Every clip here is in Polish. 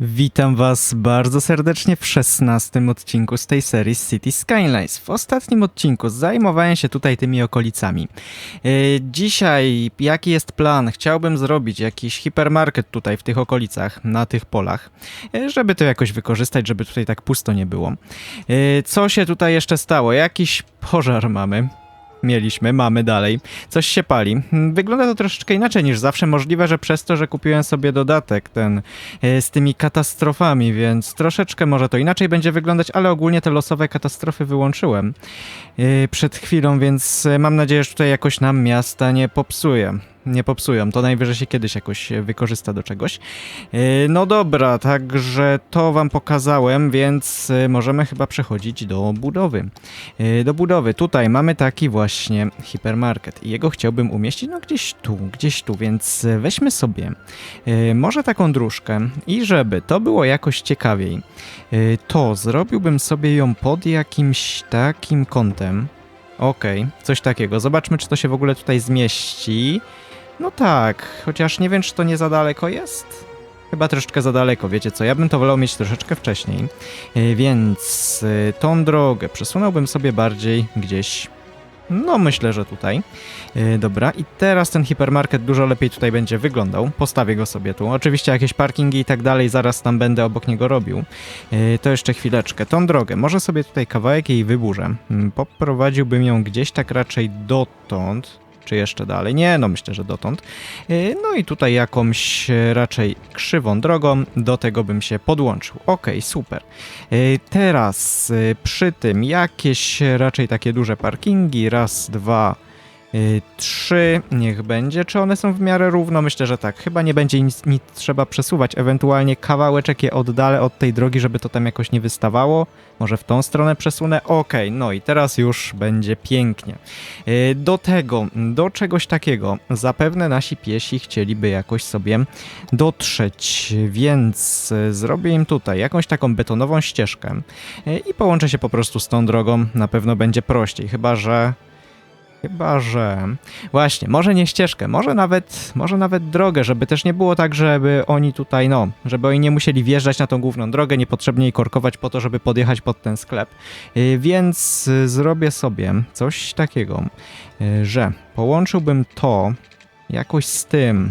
Witam Was bardzo serdecznie w szesnastym odcinku z tej serii City Skylines. W ostatnim odcinku zajmowałem się tutaj tymi okolicami. Yy, Dzisiaj, jaki jest plan? Chciałbym zrobić jakiś hipermarket tutaj w tych okolicach, na tych polach, yy, żeby to jakoś wykorzystać, żeby tutaj tak pusto nie było. Yy, Co się tutaj jeszcze stało? Jakiś pożar mamy. Mieliśmy, mamy dalej. Coś się pali. Hmm, Wygląda to troszeczkę inaczej niż zawsze. Możliwe, że przez to, że kupiłem sobie dodatek ten e, z tymi katastrofami, więc troszeczkę może to inaczej będzie wyglądać, ale ogólnie te losowe katastrofy wyłączyłem e, przed chwilą, więc e, mam nadzieję, że tutaj jakoś nam miasta nie popsuje. Nie popsują, to najwyżej się kiedyś jakoś e, wykorzysta do czegoś. E, No dobra, także to wam pokazałem, więc e, możemy chyba przechodzić do budowy. Do budowy. Tutaj mamy taki właśnie hipermarket i jego chciałbym umieścić no gdzieś tu, gdzieś tu, więc weźmy sobie może taką dróżkę i żeby to było jakoś ciekawiej, to zrobiłbym sobie ją pod jakimś takim kątem. Okej, coś takiego. Zobaczmy, czy to się w ogóle tutaj zmieści. No tak, chociaż nie wiem, czy to nie za daleko jest. Chyba troszeczkę za daleko, wiecie co? Ja bym to wolał mieć troszeczkę wcześniej. E, Więc e, tą drogę przesunąłbym sobie bardziej gdzieś. No, myślę, że tutaj. E, Dobra, i teraz ten hipermarket dużo lepiej tutaj będzie wyglądał. Postawię go sobie tu. Oczywiście jakieś parkingi i tak dalej, zaraz tam będę obok niego robił. To jeszcze chwileczkę. Tą drogę, może sobie tutaj kawałek jej wyburzę. Mm, Poprowadziłbym ją gdzieś tak raczej dotąd. Czy jeszcze dalej? Nie, no myślę, że dotąd. E, No i tutaj jakąś raczej krzywą drogą do tego bym się podłączył. Okej, super. E, Teraz e, przy tym jakieś raczej takie duże parkingi. Raz, dwa, trzy. Niech będzie. Czy one są w miarę równo? Myślę, że tak. Chyba nie będzie nic, nic trzeba przesuwać. Ewentualnie kawałeczek je oddalę od tej drogi, żeby to tam jakoś nie wystawało. Może w tą stronę przesunę? Okej, no i teraz już będzie pięknie. E, Do tego, do czegoś takiego, zapewne nasi piesi chcieliby jakoś sobie dotrzeć, więc e, zrobię im tutaj jakąś taką betonową ścieżkę i połączę się po prostu z tą drogą. Na pewno będzie prościej, chyba że. Chyba, że. Właśnie, może nie ścieżkę, może nawet, może nawet drogę, żeby też nie było tak, żeby oni tutaj, no, żeby oni nie musieli wjeżdżać na tą główną drogę, niepotrzebnie jej korkować po to, żeby podjechać pod ten sklep. Y, Więc y, zrobię sobie coś takiego, y, że połączyłbym to jakoś z tym,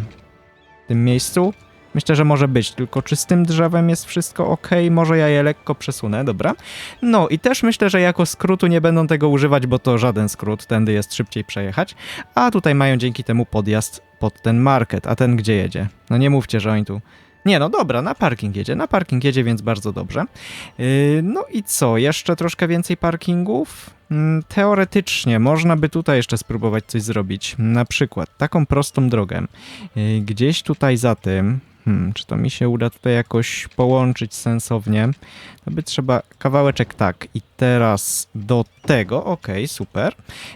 w tym miejscu. Myślę, że może być, tylko czy z tym drzewem jest wszystko ok? Może ja je lekko przesunę, dobra? No i też myślę, że jako skrótu nie będą tego używać, bo to żaden skrót, tędy jest szybciej przejechać. A tutaj mają dzięki temu podjazd pod ten market. A ten gdzie jedzie? No nie mówcie, że oni tu. Nie, no dobra, na parking jedzie, na parking jedzie, więc bardzo dobrze. Yy, no i co, jeszcze troszkę więcej parkingów? Mm, Teoretycznie można by tutaj jeszcze spróbować coś zrobić. Na przykład taką prostą drogę. Yy, Gdzieś tutaj za tym. Hmm, czy to mi się uda tutaj jakoś połączyć sensownie? To by trzeba kawałeczek tak i teraz do tego, okej, super.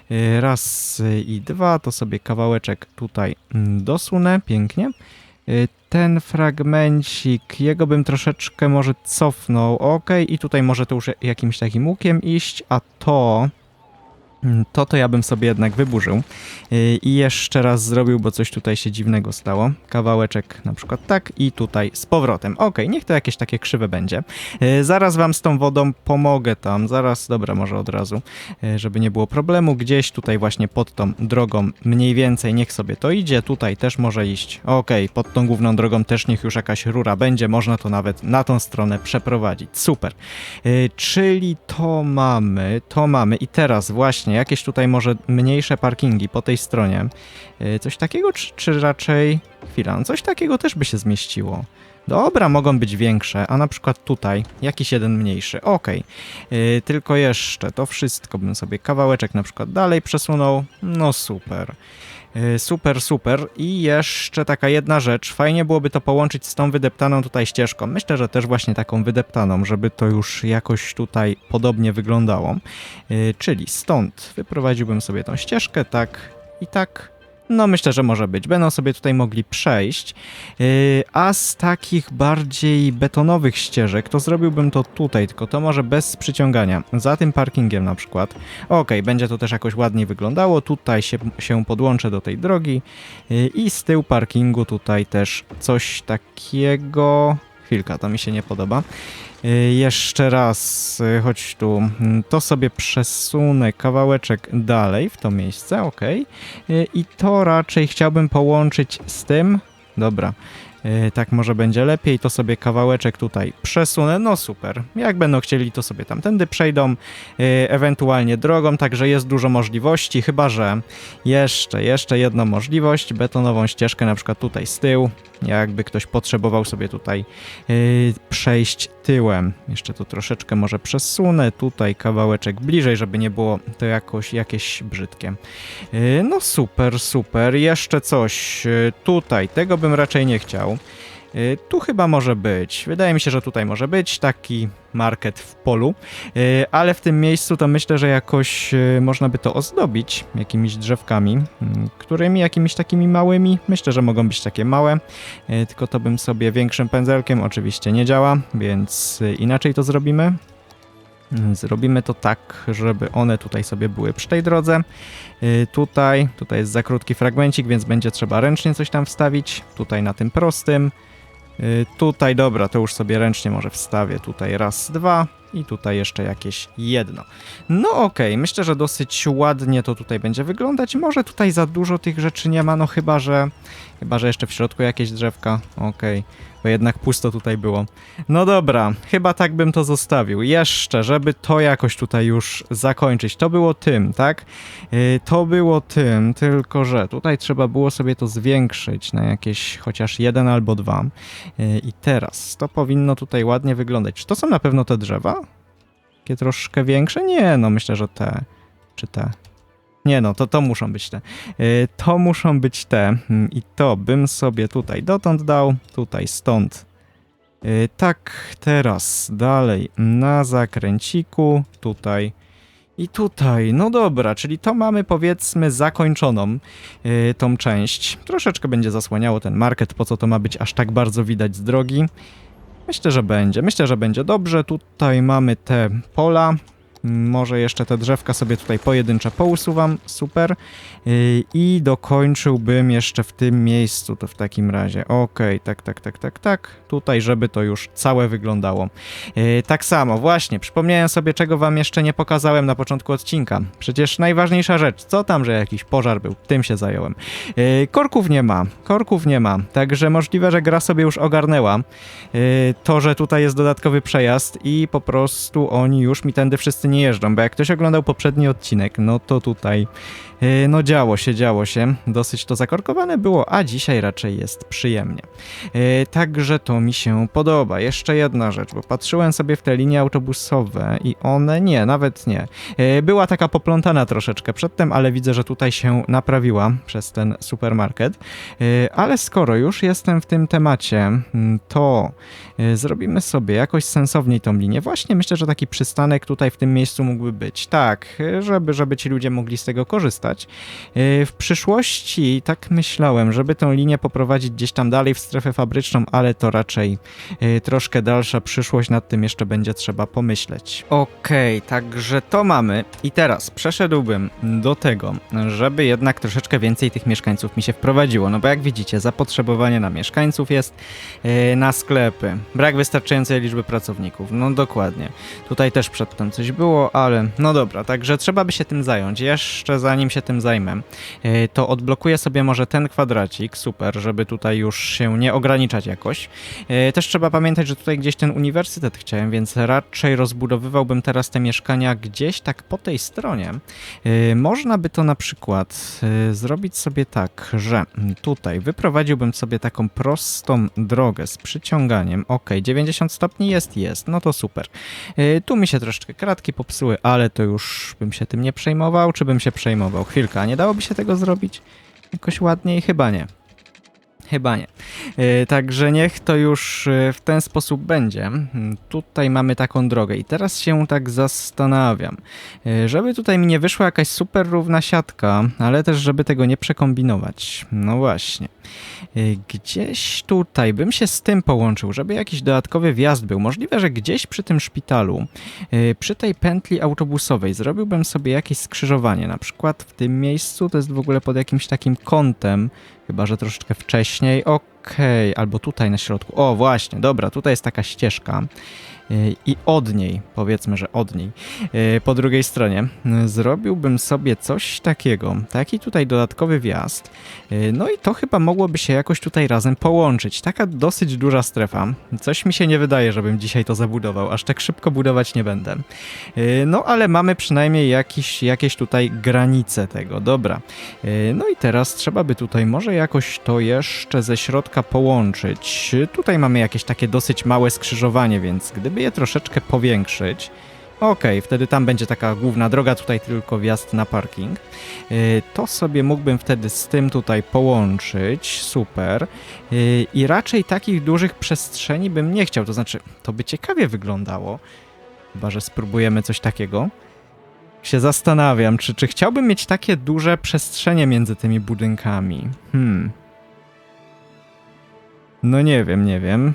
Yy, Raz i dwa, to sobie kawałeczek tutaj mm, dosunę, pięknie. Yy, Ten fragmencik, jego bym troszeczkę może cofnął, okej, i tutaj może to już jakimś takim łukiem iść, a to... mm, To to ja bym sobie jednak wyburzył Yy, i jeszcze raz zrobił, bo coś tutaj się dziwnego stało. Kawałeczek na przykład tak i tutaj z powrotem. Okej, niech to jakieś takie krzywe będzie. Yy, Zaraz wam z tą wodą pomogę tam, zaraz, dobra, może od razu, yy, żeby nie było problemu. Gdzieś tutaj właśnie pod tą drogą mniej więcej niech sobie to idzie, tutaj też może iść. Okej, pod tą główną drogą też niech już jakaś rura będzie, można to nawet na tą stronę przeprowadzić. Super. Czyli to mamy, to mamy i teraz właśnie jakieś tutaj może mniejsze parkingi po tej stronie. Yy, Coś takiego, czy, czy raczej... Chwila, no coś takiego też by się zmieściło. Dobra, mogą być większe, a na przykład tutaj jakiś jeden mniejszy. Okej, Yy, tylko jeszcze to wszystko bym sobie kawałeczek na przykład dalej przesunął. No super. Yy, Super, super. I jeszcze taka jedna rzecz. Fajnie byłoby to połączyć z tą wydeptaną tutaj ścieżką. Myślę, że też właśnie taką wydeptaną, żeby to już jakoś tutaj podobnie wyglądało. Yy, Czyli stąd wyprowadziłbym sobie tą ścieżkę, tak i tak. No myślę, że może być. Będą sobie tutaj mogli przejść. Yy, a z takich bardziej betonowych ścieżek, to zrobiłbym to tutaj, tylko to może bez przyciągania. Za tym parkingiem na przykład. Okej, będzie to też jakoś ładniej wyglądało. Tutaj się, się podłączę do tej drogi. Yy, I z tyłu parkingu tutaj też coś takiego. chwilka, to mi się nie podoba. Y, Jeszcze raz, y, chodź tu, Mm, to sobie przesunę kawałeczek dalej w to miejsce, ok. I to raczej chciałbym połączyć z tym, dobra. y, Tak może będzie lepiej, to sobie kawałeczek tutaj przesunę, no super. Jak będą chcieli, to sobie tamtędy przejdą, ewentualnie drogą, także jest dużo możliwości, chyba że jeszcze, jeszcze jedną możliwość, betonową ścieżkę na przykład tutaj z tyłu, jakby ktoś potrzebował sobie tutaj przejść tyłem. Jeszcze to troszeczkę może przesunę, tutaj kawałeczek bliżej, żeby nie było to jakoś jakieś brzydkie. Yy, no super, super. Jeszcze coś yy, tutaj, tego bym raczej nie chciał. Yy, Tu chyba może być. Wydaje mi się, że tutaj może być taki market w polu, Yy, ale w tym miejscu to myślę, że jakoś yy, można by to ozdobić jakimiś drzewkami, mm, którymi jakimiś takimi małymi. Myślę, że mogą być takie małe, tylko to bym sobie większym pędzelkiem oczywiście nie działa, więc inaczej to zrobimy. Mm, Zrobimy to tak, żeby one tutaj sobie były przy tej drodze. Tutaj, tutaj jest za krótki fragmencik, więc będzie trzeba ręcznie coś tam wstawić. Tutaj na tym prostym. Yy, Tutaj, dobra, to już sobie ręcznie może wstawię. Tutaj raz, dwa i tutaj jeszcze jakieś jedno. No okej, myślę, że dosyć ładnie to tutaj będzie wyglądać. Może tutaj za dużo tych rzeczy nie ma, no chyba, że chyba, że jeszcze w środku jakieś drzewka. Okej, bo jednak pusto tutaj było. No dobra, chyba tak bym to zostawił. Jeszcze, żeby to jakoś tutaj już zakończyć. To było tym, tak? Yy, to było tym, tylko że tutaj trzeba było sobie to zwiększyć na jakieś chociaż jeden albo dwa. Yy, I teraz to powinno tutaj ładnie wyglądać. Czy to są na pewno te drzewa? Takie troszkę większe? Nie, no myślę, że te. Czy te? Nie no, to to muszą być te. Yy, to muszą być te. Mm, I to bym sobie tutaj dotąd dał, tutaj stąd. Yy, tak, teraz dalej na zakręciku, tutaj i tutaj. No dobra, czyli to mamy powiedzmy zakończoną yy, tą część. Troszeczkę będzie zasłaniało ten market, po co to ma być aż tak bardzo widać z drogi. Myślę, że będzie. Myślę, że będzie dobrze. Tutaj mamy te pola. Może jeszcze te drzewka sobie tutaj pojedyncze pousuwam. Super. Yy, I dokończyłbym jeszcze w tym miejscu to w takim razie. Okej, tak, tak, tak, tak, tak. Tutaj, żeby to już całe wyglądało. Yy, tak samo, właśnie. Przypomniałem sobie, czego wam jeszcze nie pokazałem na początku odcinka. Przecież najważniejsza rzecz. Co tam, że jakiś pożar był? Tym się zająłem. Yy, korków nie ma. Korków nie ma. Także możliwe, że gra sobie już ogarnęła to, że tutaj jest dodatkowy przejazd i po prostu oni już mi tędy wszyscy nie jeżdżą, bo jak ktoś oglądał poprzedni odcinek, no to tutaj yy, no działo się, działo się. Dosyć to zakorkowane było, a dzisiaj raczej jest przyjemnie. Yy, Także to mi się podoba. Jeszcze jedna rzecz, bo patrzyłem sobie w te linie autobusowe i one nie, nawet nie. Yy, Była taka poplątana troszeczkę przedtem, ale widzę, że tutaj się naprawiła przez ten supermarket. Ale skoro już jestem w tym temacie, mm, to zrobimy sobie jakoś sensowniej tą linię. Właśnie myślę, że taki przystanek tutaj w tym miejscu mógłby być. Tak, żeby, żeby ci ludzie mogli z tego korzystać. Yy, W przyszłości tak myślałem, żeby tą linię poprowadzić gdzieś tam dalej w strefę fabryczną, ale to raczej yy, troszkę dalsza przyszłość, nad tym jeszcze będzie trzeba pomyśleć. Okej, także to mamy i teraz przeszedłbym do tego, żeby jednak troszeczkę więcej tych mieszkańców mi się wprowadziło, no bo jak widzicie, zapotrzebowanie na mieszkańców jest yy, na sklepy, brak wystarczającej liczby pracowników, no dokładnie. Tutaj też przedtem coś było, ale no dobra, także trzeba by się tym zająć. Jeszcze zanim się tym zajmę, yy, to odblokuję sobie może ten kwadracik, super, żeby tutaj już się nie ograniczać jakoś. Yy, Też trzeba pamiętać, że tutaj gdzieś ten uniwersytet chciałem, więc raczej rozbudowywałbym teraz te mieszkania gdzieś tak po tej stronie. Yy, Można by to na przykład zrobić sobie tak, że tutaj wyprowadziłbym sobie taką prostą drogę z przyciąganiem. Ok, 90 stopni jest, jest, no to super. Tu mi się troszeczkę kratki popsuły, ale to już bym się tym nie przejmował, czy bym się przejmował? Chwilka, nie dałoby się tego zrobić jakoś ładniej? Chyba nie. Chyba nie. Yy, Także niech to już yy, w ten sposób będzie. Mm, Tutaj mamy taką drogę i teraz się tak zastanawiam, yy, żeby tutaj mi nie wyszła jakaś super równa siatka, ale też żeby tego nie przekombinować. No właśnie. Gdzieś tutaj bym się z tym połączył, żeby jakiś dodatkowy wjazd był. Możliwe, że gdzieś przy tym szpitalu, przy tej pętli autobusowej zrobiłbym sobie jakieś skrzyżowanie. Na przykład w tym miejscu to jest w ogóle pod jakimś takim kątem, chyba że troszeczkę wcześniej. Okej, Okej, albo tutaj na środku. O, właśnie, dobra, tutaj jest taka ścieżka. I od niej, powiedzmy, że od niej, y, po drugiej stronie, zrobiłbym sobie coś takiego. Taki tutaj dodatkowy wjazd. Y, No i to chyba mogłoby się jakoś tutaj razem połączyć. Taka dosyć duża strefa. Coś mi się nie wydaje, żebym dzisiaj to zabudował. Aż tak szybko budować nie będę. Y, No ale mamy przynajmniej jakiś, jakieś tutaj granice tego. Dobra. No i teraz trzeba by tutaj może jakoś to jeszcze ze środka połączyć. Tutaj mamy jakieś takie dosyć małe skrzyżowanie, więc gdyby je troszeczkę powiększyć. Okej, wtedy tam będzie taka główna droga, tutaj tylko wjazd na parking. Y, To sobie mógłbym wtedy z tym tutaj połączyć, super. Y, I raczej takich dużych przestrzeni bym nie chciał, to znaczy to by ciekawie wyglądało. Chyba, że spróbujemy coś takiego. Się zastanawiam, czy, czy chciałbym mieć takie duże przestrzenie między tymi budynkami. Hmm. No nie wiem, nie wiem.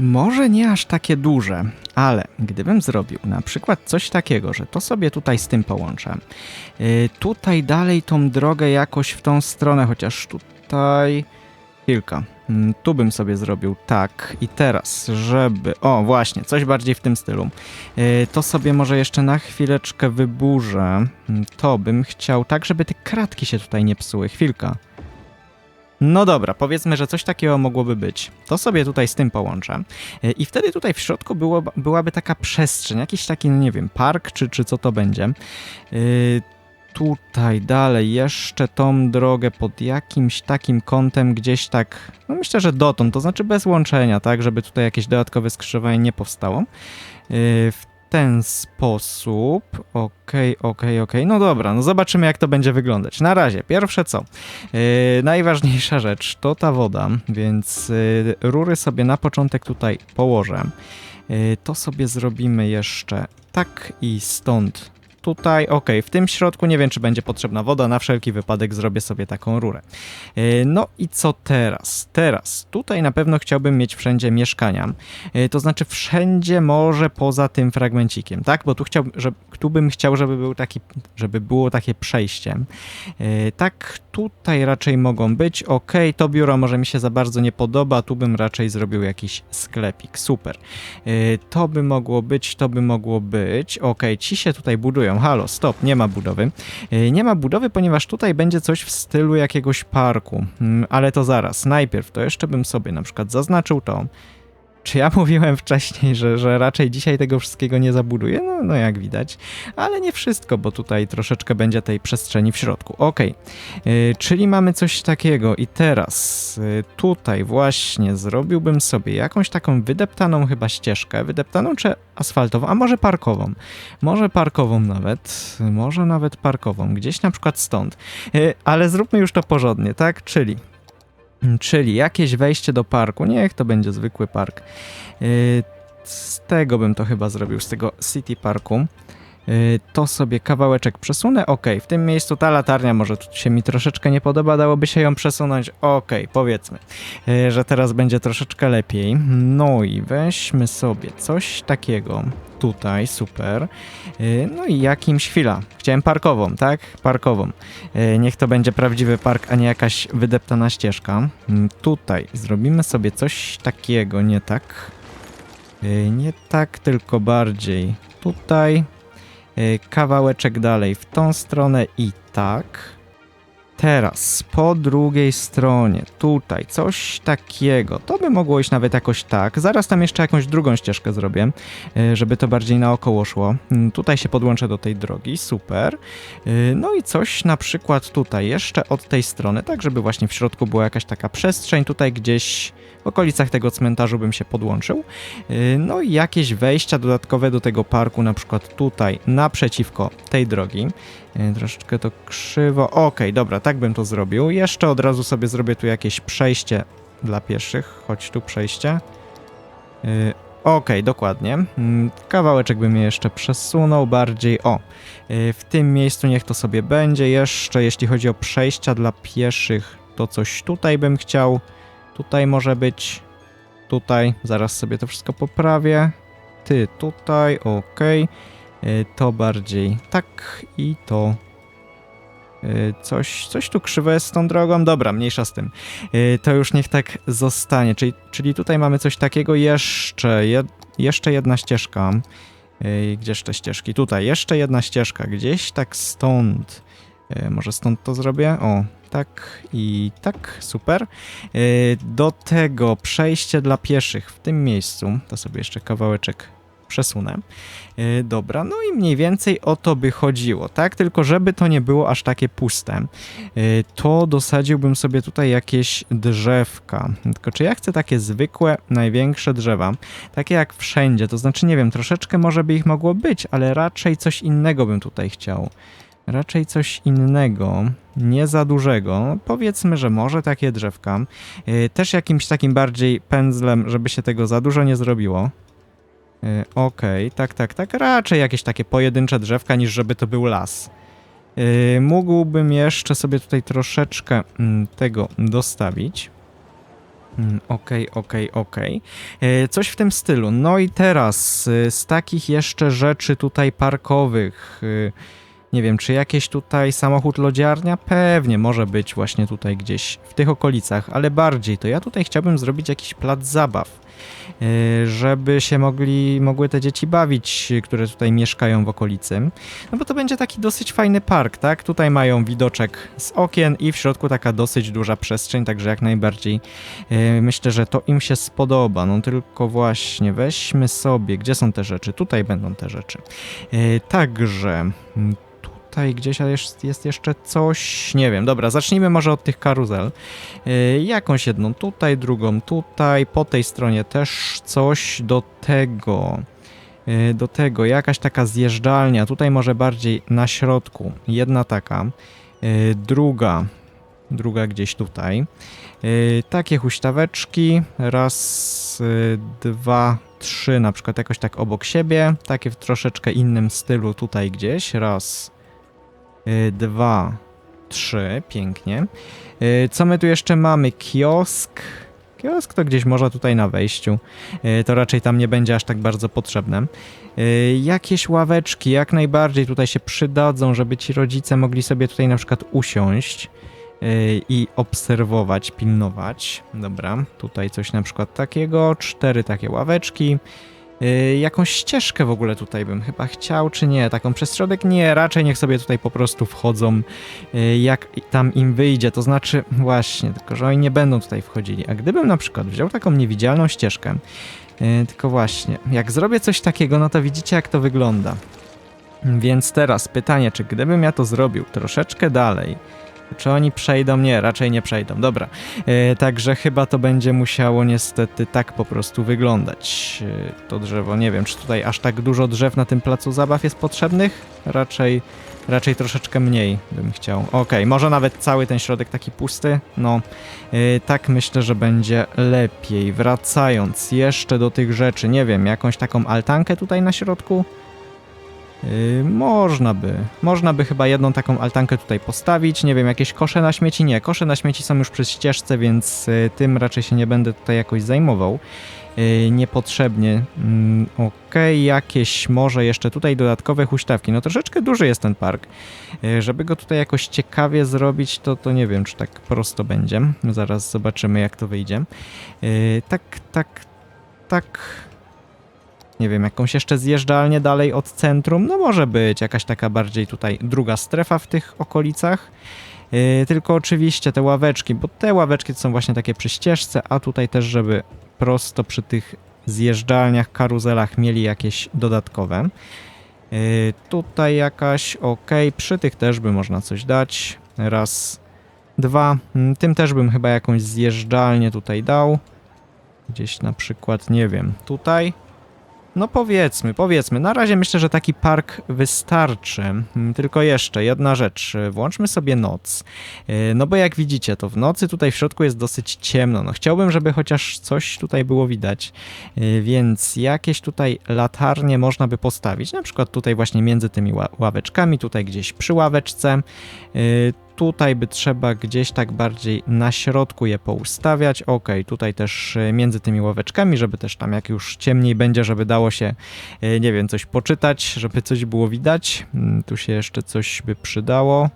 Może nie aż takie duże, ale gdybym zrobił na przykład coś takiego, że to sobie tutaj z tym połączę, yy, tutaj dalej tą drogę jakoś w tą stronę, chociaż tutaj chwilka. Mm, Tu bym sobie zrobił tak i teraz, żeby... O, właśnie, coś bardziej w tym stylu. Yy, To sobie może jeszcze na chwileczkę wyburzę. Mm, To bym chciał tak, żeby te kratki się tutaj nie psuły. Chwilka. No dobra, powiedzmy, że coś takiego mogłoby być. To sobie tutaj z tym połączę. I wtedy tutaj w środku było, byłaby taka przestrzeń, jakiś taki, no nie wiem, park, czy, czy co to będzie. Yy, tutaj dalej jeszcze tą drogę pod jakimś takim kątem gdzieś tak, no myślę, że dotąd, to znaczy bez łączenia, tak, żeby tutaj jakieś dodatkowe skrzyżowanie nie powstało. Yy, w ten sposób, okej, okej, okej, no dobra, no zobaczymy jak to będzie wyglądać. Na razie, pierwsze co, yy, najważniejsza rzecz to ta woda, więc yy, rury sobie na początek tutaj położę. Yy, to sobie zrobimy jeszcze tak i stąd tutaj, ok, w tym środku nie wiem, czy będzie potrzebna woda, na wszelki wypadek zrobię sobie taką rurę. Yy, No i co teraz? Teraz, tutaj na pewno chciałbym mieć wszędzie mieszkania, Yy, to znaczy wszędzie może poza tym fragmencikiem, tak? Bo tu, chciał, że, tu bym chciał, żeby, był taki, żeby było takie przejście. Yy, Tak, tutaj raczej mogą być, ok, to biuro może mi się za bardzo nie podoba, tu bym raczej zrobił jakiś sklepik, super. To by mogło być, to by mogło być. Ok, ci się tutaj budują. Halo, stop, nie ma budowy. Yy, Nie ma budowy, ponieważ tutaj będzie coś w stylu jakiegoś parku. Mm, Ale to zaraz. Najpierw to jeszcze bym sobie na przykład zaznaczył to. Czy ja mówiłem wcześniej, że, że raczej dzisiaj tego wszystkiego nie zabuduję? No, no jak widać. Ale nie wszystko, bo tutaj troszeczkę będzie tej przestrzeni w środku. Ok, czyli mamy coś takiego i teraz y, tutaj właśnie zrobiłbym sobie jakąś taką wydeptaną chyba ścieżkę, wydeptaną czy asfaltową, a może parkową. Może parkową nawet, może nawet parkową, gdzieś na przykład stąd. Y, Ale zróbmy już to porządnie, tak? Czyli Czyli jakieś wejście do parku. Niech to będzie zwykły park. Yy, Z tego bym to chyba zrobił, z tego City Parku. Yy, To sobie kawałeczek przesunę. Ok, w tym miejscu ta latarnia może się mi troszeczkę nie podoba, dałoby się ją przesunąć. Ok, powiedzmy, yy, że teraz będzie troszeczkę lepiej. No i weźmy sobie coś takiego tutaj, super. Yy, No i jakimś chwila. Chciałem parkową, tak? Parkową. Niech to będzie prawdziwy park, a nie jakaś wydeptana ścieżka. Mm, Tutaj zrobimy sobie coś takiego, nie tak. Nie tak, tylko bardziej tutaj. E, Kawałeczek dalej w tą stronę i tak. Teraz po drugiej stronie, tutaj coś takiego. To by mogło iść nawet jakoś tak. Zaraz tam jeszcze jakąś drugą ścieżkę zrobię, e, żeby to bardziej naokoło szło. Mm, Tutaj się podłączę do tej drogi, super. Yy, No i coś na przykład tutaj jeszcze od tej strony, tak żeby właśnie w środku była jakaś taka przestrzeń, tutaj gdzieś w okolicach tego cmentarzu bym się podłączył. Yy, No i jakieś wejścia dodatkowe do tego parku, na przykład tutaj naprzeciwko tej drogi. Yy, Troszeczkę to krzywo. Okej, dobra, tak bym to zrobił. Jeszcze od razu sobie zrobię tu jakieś przejście dla pieszych. Chodź tu przejście. Yy, Okej, dokładnie. Mm, Kawałeczek bym je jeszcze przesunął bardziej. O, w tym miejscu niech to sobie będzie. Jeszcze jeśli chodzi o przejścia dla pieszych, to coś tutaj bym chciał. Tutaj może być. Tutaj, zaraz sobie to wszystko poprawię. Ty tutaj. Yy, To bardziej tak i to Y, Coś, coś tu krzywo jest z tą drogą. Dobra, mniejsza z tym. Y, To już niech tak zostanie. Czyli, czyli tutaj mamy coś takiego jeszcze. Jeszcze jedna ścieżka. Y, Gdzież te ścieżki? Tutaj, jeszcze jedna ścieżka. Gdzieś tak stąd. Może stąd to zrobię? O, tak i tak, super. Y, Do tego przejście dla pieszych w tym miejscu. To sobie jeszcze kawałeczek przesunę. Y, Dobra, no i mniej więcej o to by chodziło, tak? Tylko żeby to nie było aż takie puste, y, to dosadziłbym sobie tutaj jakieś drzewka. Tylko czy ja chcę takie zwykłe, największe drzewa, takie jak wszędzie, to znaczy nie wiem, troszeczkę może by ich mogło być, ale raczej coś innego bym tutaj chciał. Raczej coś innego, nie za dużego. Powiedzmy, że może takie drzewka. Y, Też jakimś takim bardziej pędzlem, żeby się tego za dużo nie zrobiło. Y, Okej, tak, tak, tak. Raczej jakieś takie pojedyncze drzewka, niż żeby to był las. Y, Mógłbym jeszcze sobie tutaj troszeczkę mm, tego dostawić. Mm, Okej, okej, okej. Y, Coś w tym stylu. No i teraz z takich jeszcze rzeczy tutaj parkowych. Y, Nie wiem, czy jakieś tutaj samochód lodziarnia? Pewnie, może być właśnie tutaj gdzieś w tych okolicach, ale bardziej to ja tutaj chciałbym zrobić jakiś plac zabaw, yy, żeby się mogli, mogły te dzieci bawić, które tutaj mieszkają w okolicy. No bo to będzie taki dosyć fajny park, tak? Tutaj mają widoczek z okien i w środku taka dosyć duża przestrzeń, także jak najbardziej yy, myślę, że to im się spodoba. No tylko właśnie weźmy sobie, gdzie są te rzeczy? Tutaj będą te rzeczy. Yy, Także tutaj gdzieś jest, jest jeszcze coś, nie wiem. Dobra, zacznijmy może od tych karuzel. Yy, jakąś jedną tutaj, drugą tutaj, po tej stronie też coś do tego. Yy, do tego jakaś taka zjeżdżalnia, tutaj może bardziej na środku. Jedna taka, yy, druga, druga gdzieś tutaj. Yy, takie huśtaweczki, raz, dwa, trzy, na przykład jakoś tak obok siebie, takie w troszeczkę innym stylu tutaj gdzieś, raz, dwa, trzy, pięknie. Yy, co my tu jeszcze mamy? Kiosk. Kiosk to gdzieś może tutaj na wejściu. Yy, to raczej tam nie będzie aż tak bardzo potrzebne. Jakieś ławeczki jak najbardziej tutaj się przydadzą, żeby ci rodzice mogli sobie tutaj na przykład usiąść i obserwować, pilnować. Dobra, tutaj coś na przykład takiego, cztery takie ławeczki. Yy, jakąś ścieżkę w ogóle tutaj bym chyba chciał, czy nie? Taką przez środek? Nie, raczej niech sobie tutaj po prostu wchodzą, yy, jak tam im wyjdzie. To znaczy, właśnie, tylko że oni nie będą tutaj wchodzili. A gdybym na przykład wziął taką niewidzialną ścieżkę, yy, tylko właśnie, jak zrobię coś takiego, no to widzicie, jak to wygląda. Więc teraz pytanie, czy gdybym ja to zrobił troszeczkę dalej, czy oni przejdą? Nie, raczej nie przejdą. Dobra. E, także chyba to będzie musiało niestety tak po prostu wyglądać. E, to drzewo, nie wiem, czy tutaj aż tak dużo drzew na tym placu zabaw jest potrzebnych? Raczej, raczej troszeczkę mniej bym chciał. Okej, może nawet cały ten środek taki pusty? No, e, tak myślę, że będzie lepiej. Wracając jeszcze do tych rzeczy, nie wiem, jakąś taką altankę tutaj na środku? Yy, można by. Można by chyba jedną taką altankę tutaj postawić. Nie wiem, jakieś kosze na śmieci? Nie, kosze na śmieci są już przy ścieżce, więc yy, tym raczej się nie będę tutaj jakoś zajmował. Yy, niepotrzebnie. Mm, Okej, jakieś może jeszcze tutaj dodatkowe huśtawki. No troszeczkę duży jest ten park. Yy, żeby go tutaj jakoś ciekawie zrobić, to, to nie wiem, czy tak prosto będzie. Zaraz zobaczymy, jak to wyjdzie. Yy, tak, tak, tak nie wiem, jakąś jeszcze zjeżdżalnię dalej od centrum, no może być jakaś taka bardziej tutaj druga strefa w tych okolicach. Yy, tylko oczywiście te ławeczki, bo te ławeczki to są właśnie takie przy ścieżce, a tutaj też, żeby prosto przy tych zjeżdżalniach, karuzelach mieli jakieś dodatkowe. Yy, tutaj jakaś, ok, przy tych też by można coś dać. Raz, dwa. Mm, Tym też bym chyba jakąś zjeżdżalnię tutaj dał. Gdzieś na przykład, nie wiem, tutaj. No powiedzmy, powiedzmy. Na razie myślę, że taki park wystarczy. Tylko jeszcze jedna rzecz. Włączmy sobie noc. Yy, No bo jak widzicie, to w nocy tutaj w środku jest dosyć ciemno. No chciałbym, żeby chociaż coś tutaj było widać. Yy, Więc jakieś tutaj latarnie można by postawić. Na przykład tutaj właśnie między tymi ła- ławeczkami, tutaj gdzieś przy ławeczce. Tutaj by trzeba gdzieś tak bardziej na środku je poustawiać. Ok, tutaj też e, między tymi ławeczkami, żeby też tam jak już ciemniej będzie, żeby dało się, e, nie wiem, coś poczytać, żeby coś było widać. Mm, Tu się jeszcze coś by przydało.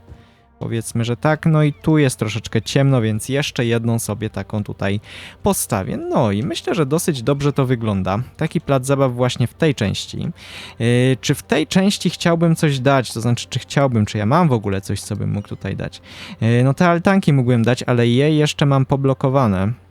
Powiedzmy, że tak. No i tu jest troszeczkę ciemno, więc jeszcze jedną sobie taką tutaj postawię. No i myślę, że dosyć dobrze to wygląda. Taki plac zabaw właśnie w tej części. Yy, czy w tej części chciałbym coś dać? To znaczy, czy chciałbym, czy ja mam w ogóle coś, co bym mógł tutaj dać? Yy, no te altanki mógłbym dać, ale je jeszcze mam poblokowane.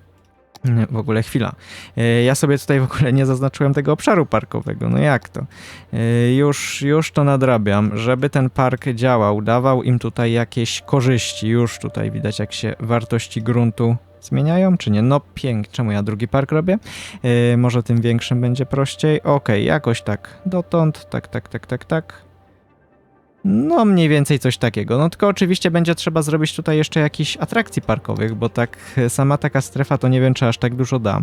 W ogóle chwila. Yy, Ja sobie tutaj w ogóle nie zaznaczyłem tego obszaru parkowego. No jak to? Yy, Już, już to nadrabiam, żeby ten park działał, dawał im tutaj jakieś korzyści. Już tutaj widać, jak się wartości gruntu zmieniają, czy nie? No pięknie. Czemu ja drugi park robię? Yy, może tym większym będzie prościej? Okej, jakoś tak. Dotąd, tak, tak, tak, tak, tak. No, mniej więcej coś takiego. No tylko oczywiście będzie trzeba zrobić tutaj jeszcze jakichś atrakcji parkowych, bo tak e, sama taka strefa to nie wiem, czy aż tak dużo da.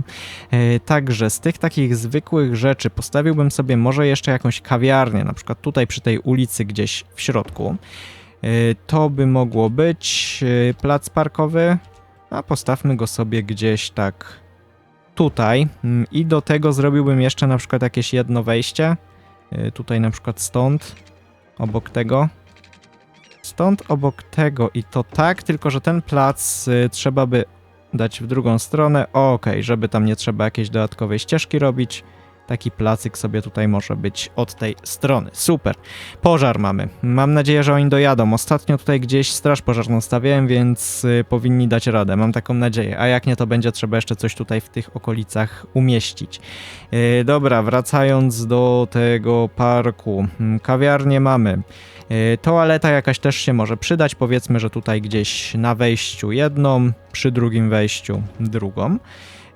E, Także z tych takich zwykłych rzeczy postawiłbym sobie może jeszcze jakąś kawiarnię, na przykład tutaj przy tej ulicy gdzieś w środku. E, To by mogło być plac parkowy, a postawmy go sobie gdzieś tak tutaj Mm, i do tego zrobiłbym jeszcze na przykład jakieś jedno wejście. Tutaj na przykład stąd obok tego. Stąd obok tego i to tak, tylko że ten plac y, trzeba by dać w drugą stronę. Okej, żeby tam nie trzeba jakiejś dodatkowej ścieżki robić. Taki placyk sobie tutaj może być od tej strony. Super. Pożar mamy. Mam nadzieję, że oni dojadą. Ostatnio tutaj gdzieś straż pożarną stawiałem, więc y, powinni dać radę. Mam taką nadzieję. A jak nie, to będzie trzeba jeszcze coś tutaj w tych okolicach umieścić. Yy, dobra, wracając do tego parku. Mm, Kawiarnię mamy. Yy, Toaleta jakaś też się może przydać. Powiedzmy, że tutaj gdzieś na wejściu jedną, przy drugim wejściu drugą.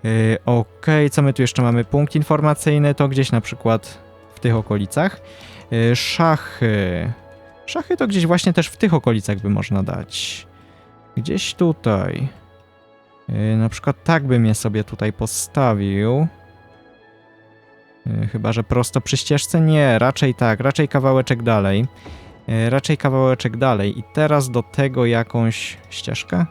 Yy, Okej, co my tu jeszcze mamy? Punkt informacyjny to gdzieś na przykład w tych okolicach. Yy, Szachy. Szachy to gdzieś właśnie też w tych okolicach by można dać. Gdzieś tutaj. Yy, Na przykład tak bym je sobie tutaj postawił. Chyba, że prosto przy ścieżce? Nie, raczej tak, raczej kawałeczek dalej. Raczej kawałeczek dalej. I teraz do tego jakąś ścieżkę?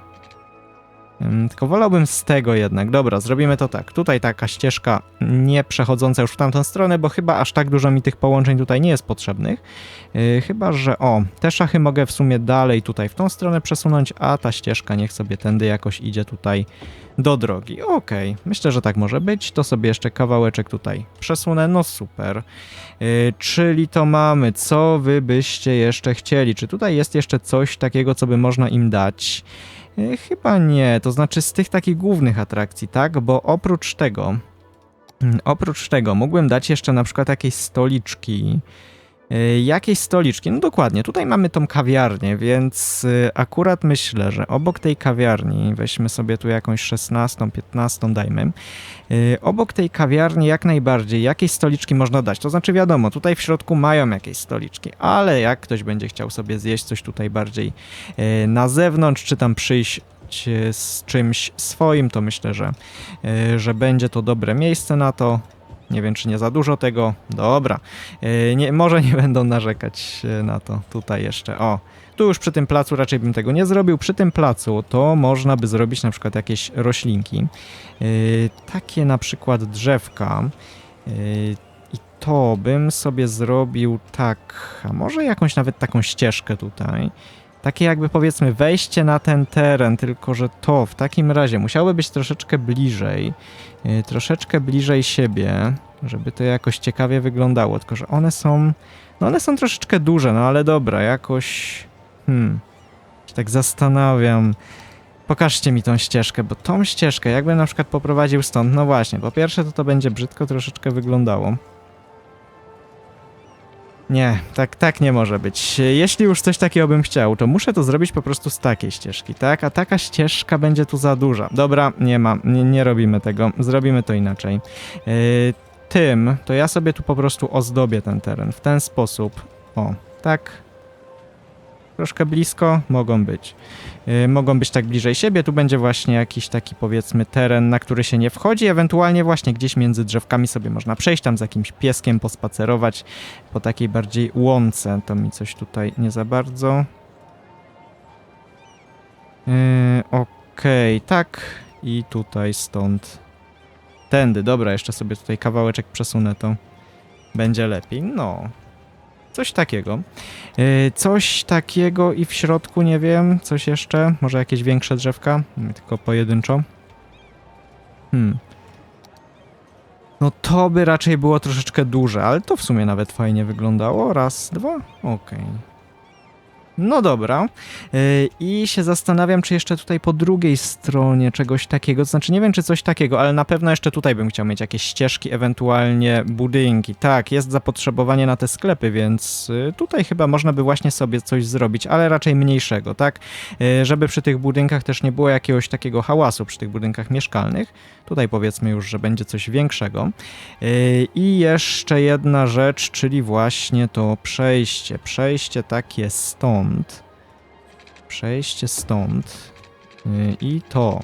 Ym, Tylko wolałbym z tego jednak. Dobra, zrobimy to tak. Tutaj taka ścieżka nie przechodząca już w tamtą stronę, bo chyba aż tak dużo mi tych połączeń tutaj nie jest potrzebnych. Yy, chyba, że o, te szachy mogę w sumie dalej tutaj w tą stronę przesunąć, a ta ścieżka niech sobie tędy jakoś idzie tutaj do drogi. Okej, myślę, że tak może być. To sobie jeszcze kawałeczek tutaj przesunę. No super. Yy, czyli to mamy. Co wy byście jeszcze chcieli? Czy tutaj jest jeszcze coś takiego, co by można im dać? Yy, chyba nie. To znaczy z tych takich głównych atrakcji, tak? Bo oprócz tego... mm, Oprócz tego mógłbym dać jeszcze na przykład jakieś stoliczki. Yy, Jakieś stoliczki, no dokładnie, tutaj mamy tą kawiarnię, więc yy, akurat myślę, że obok tej kawiarni, weźmy sobie tu jakąś 16, 15, dajmy, yy, obok tej kawiarni jak najbardziej jakieś stoliczki można dać, to znaczy wiadomo, tutaj w środku mają jakieś stoliczki, ale jak ktoś będzie chciał sobie zjeść coś tutaj bardziej na zewnątrz, czy tam przyjść z czymś swoim, to myślę, że, że będzie to dobre miejsce na to. Nie wiem, czy nie za dużo tego. Dobra. Yy, Nie, może nie będą narzekać yy, na to. Tutaj jeszcze. O, tu już przy tym placu raczej bym tego nie zrobił. Przy tym placu to można by zrobić na przykład jakieś roślinki. Yy, Takie na przykład drzewka. I to bym sobie zrobił tak. A może jakąś nawet taką ścieżkę tutaj. Takie jakby powiedzmy wejście na ten teren, tylko że to w takim razie musiałoby być troszeczkę bliżej, yy, troszeczkę bliżej siebie, żeby to jakoś ciekawie wyglądało, tylko że one są, no one są troszeczkę duże, no ale dobra, jakoś, hmm, się tak zastanawiam. Pokażcie mi tą ścieżkę, bo tą ścieżkę, jakbym na przykład poprowadził stąd, no właśnie, po pierwsze to to będzie brzydko troszeczkę wyglądało. Nie, tak, tak nie może być. Jeśli już coś takiego bym chciał, to muszę to zrobić po prostu z takiej ścieżki, tak? A taka ścieżka będzie tu za duża. Dobra, nie ma, nie, nie robimy tego. Zrobimy to inaczej. Yy, tym, to ja sobie tu po prostu ozdobię ten teren w ten sposób. O, tak. Troszkę blisko mogą być. Yy, mogą być tak bliżej siebie. Tu będzie właśnie jakiś taki powiedzmy teren, na który się nie wchodzi. Ewentualnie właśnie gdzieś między drzewkami sobie można przejść, tam z jakimś pieskiem pospacerować po takiej bardziej łące. To mi coś tutaj nie za bardzo. Yy, Okej, tak. I tutaj stąd. Tędy, dobra, jeszcze sobie tutaj kawałeczek przesunę, to będzie lepiej. No. Coś takiego. Yy, Coś takiego i w środku, nie wiem, coś jeszcze? Może jakieś większe drzewka? Tylko pojedynczo. Hmm. No to by raczej było troszeczkę duże, ale to w sumie nawet fajnie wyglądało. Raz, dwa, okej. No dobra. Yy, I się zastanawiam, czy jeszcze tutaj po drugiej stronie czegoś takiego, znaczy nie wiem, czy coś takiego, ale na pewno jeszcze tutaj bym chciał mieć jakieś ścieżki, ewentualnie budynki. Tak, jest zapotrzebowanie na te sklepy, więc yy, tutaj chyba można by właśnie sobie coś zrobić, ale raczej mniejszego, tak? Yy, Żeby przy tych budynkach też nie było jakiegoś takiego hałasu, przy tych budynkach mieszkalnych. Tutaj powiedzmy już, że będzie coś większego. I jeszcze jedna rzecz, czyli właśnie to przejście. Przejście takie stąd. Przejście stąd. Yy, I to.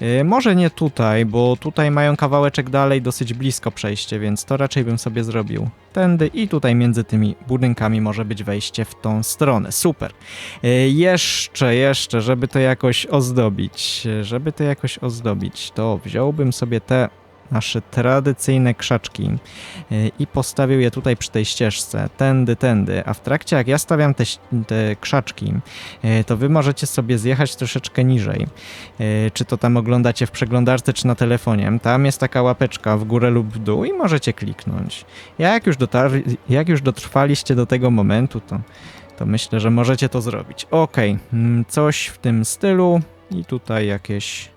Yy, Może nie tutaj, bo tutaj mają kawałeczek dalej dosyć blisko przejście, więc to raczej bym sobie zrobił tędy i tutaj między tymi budynkami może być wejście w tą stronę. Super. Yy, Jeszcze, jeszcze, żeby to jakoś ozdobić, żeby to jakoś ozdobić, to wziąłbym sobie te nasze tradycyjne krzaczki yy, i postawił je tutaj przy tej ścieżce, tędy, tędy, a w trakcie jak ja stawiam te, te krzaczki, yy, to wy możecie sobie zjechać troszeczkę niżej. Yy, Czy to tam oglądacie w przeglądarce, czy na telefonie. Tam jest taka łapeczka w górę lub w dół i możecie kliknąć. Ja jak już, dotarli, jak już dotrwaliście do tego momentu, to, to myślę, że możecie to zrobić. Okej, mm, coś w tym stylu i tutaj jakieś,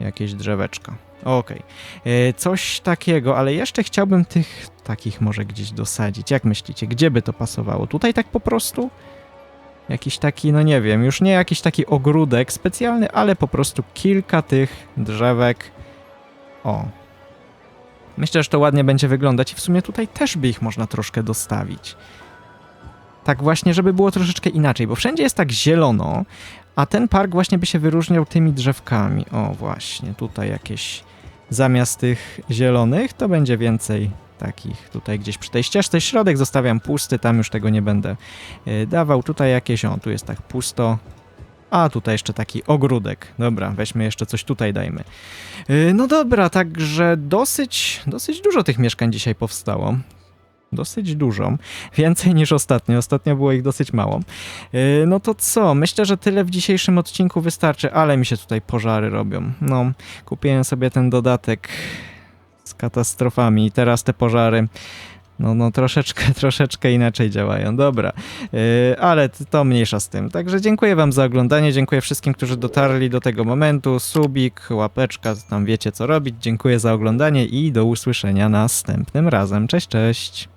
jakieś drzeweczka. Okej, E, coś takiego, ale jeszcze chciałbym tych takich może gdzieś dosadzić. Jak myślicie, gdzie by to pasowało? Tutaj tak po prostu? Jakiś taki, no nie wiem, już nie jakiś taki ogródek specjalny, ale po prostu kilka tych drzewek. O. Myślę, że to ładnie będzie wyglądać i w sumie tutaj też by ich można troszkę dostawić. Tak właśnie, żeby było troszeczkę inaczej, bo wszędzie jest tak zielono, a ten park właśnie by się wyróżniał tymi drzewkami. O, właśnie, tutaj jakieś zamiast tych zielonych to będzie więcej takich tutaj gdzieś przy tej ścieżce. Środek zostawiam pusty, tam już tego nie będę y, dawał. Tutaj jakieś, o, tu jest tak pusto. A tutaj jeszcze taki ogródek. Dobra, weźmy jeszcze coś tutaj dajmy. Y, No dobra, także dosyć, dosyć dużo tych mieszkań dzisiaj powstało. Dosyć dużo. Więcej niż ostatnio. Ostatnio było ich dosyć mało. Yy, No to co? Myślę, że tyle w dzisiejszym odcinku wystarczy, ale mi się tutaj pożary robią. No, kupiłem sobie ten dodatek z katastrofami i teraz te pożary. No, no troszeczkę, troszeczkę inaczej działają. Dobra, Yy, ale to mniejsza z tym. Także dziękuję Wam za oglądanie. Dziękuję wszystkim, którzy dotarli do tego momentu. Subik, łapeczka, tam wiecie co robić. Dziękuję za oglądanie i do usłyszenia następnym razem. Cześć, cześć.